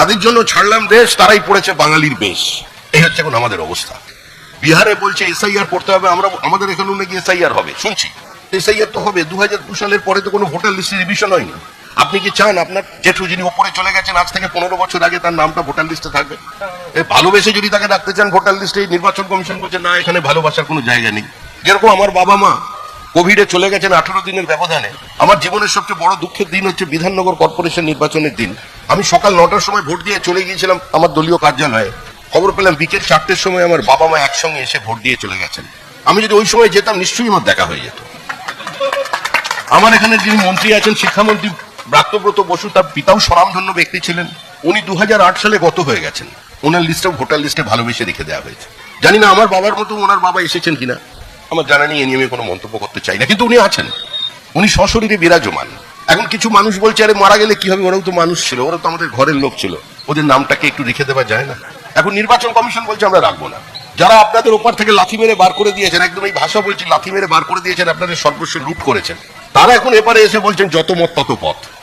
যাদের জন্য ছাড়লাম দেশ, তারাই পড়েছে বাঙালির বেশ। এই হচ্ছে এখন আমাদের অবস্থা। বিহারে বলছে, এসআইআর পড়তে হবে, আমরা, আমাদের এখানেও নাকি এসআইআর হবে। শুনছি। এসআইআর তো হবে দু হাজার দু সালের পরে তো কোনো ভোটার লিস্ট রিভিশন হয়নি। আপনি কি চান, আপনার জেঠু যিনি ওপরে চলে গেছেন, আজ থেকে পনেরো বছর আগে তার নামটা ভোটার লিস্টে থাকবে? ভালোবেসে যদি তাকে রাখতে চান, ভোটার লিস্টে নির্বাচন কমিশন বলছে, না, এখানে ভালোবাসার কোনো জায়গা নেই। যেরকম আমার বাবা মা কোভিডে চলে গেছেন আঠারো দিনের ব্যবধানে। আমার জীবনের সবচেয়ে বড় দুঃখের দিন হচ্ছে বিধাননগর কর্পোরেশন নির্বাচনের দিন। আমি সকাল নটার সময় ভোট দিয়ে চলে গিয়েছিলাম আমার দলীয় কার্যালয়ে। খবর পেলাম বিকেল চারটের সময় আমার বাবা মা একসঙ্গে এসে ভোট দিয়ে চলে গেছেন। আমি যদি ওই সময় যেতাম, নিশ্চয়ই আমার দেখা হয়ে যেত। আমার এখানে যিনি মন্ত্রী আছেন, শিক্ষামন্ত্রী ব্রাত্যব্রত বসু, তার পিতাও স্বরামধন্য ব্যক্তি ছিলেন। উনি দু হাজার আট সালে গত হয়ে গেছেন। ওনার লিস্টে ভোটার লিস্টে ভালোবেসে রেখে দেওয়া হয়েছে। জানি না আমার বাবার মতো ওনার বাবা এসেছেন কিনা। আমার জানা নেই, এ নিয়ে আমি কোনো মন্তব্য করতে চাই না। কিন্তু উনি আছেন। উনি সশরীরে বিরাজমান। এখন কিছু মানুষ বলছে, আরে, মারা গেলে কি হবে? ওরাও তো মানুষ ছিল, ওরা তো আমাদের ঘরের লোক ছিল। ওদের নামটাকে একটু রেখে দেওয়া যায় না? এখন নির্বাচন কমিশন বলছে, আমরা রাখব না। যারা আপনাদের ওপার থেকে লাথি মেরে বার করে দিয়েছেন, একদম এই ভাষা বলছি, লাথি মেরে বার করে দিয়েছেন, আপনাদের সর্বস্ব লুট করেছেন, তারা এখন এপারে এসে বলছেন, যত মত, তত পথ।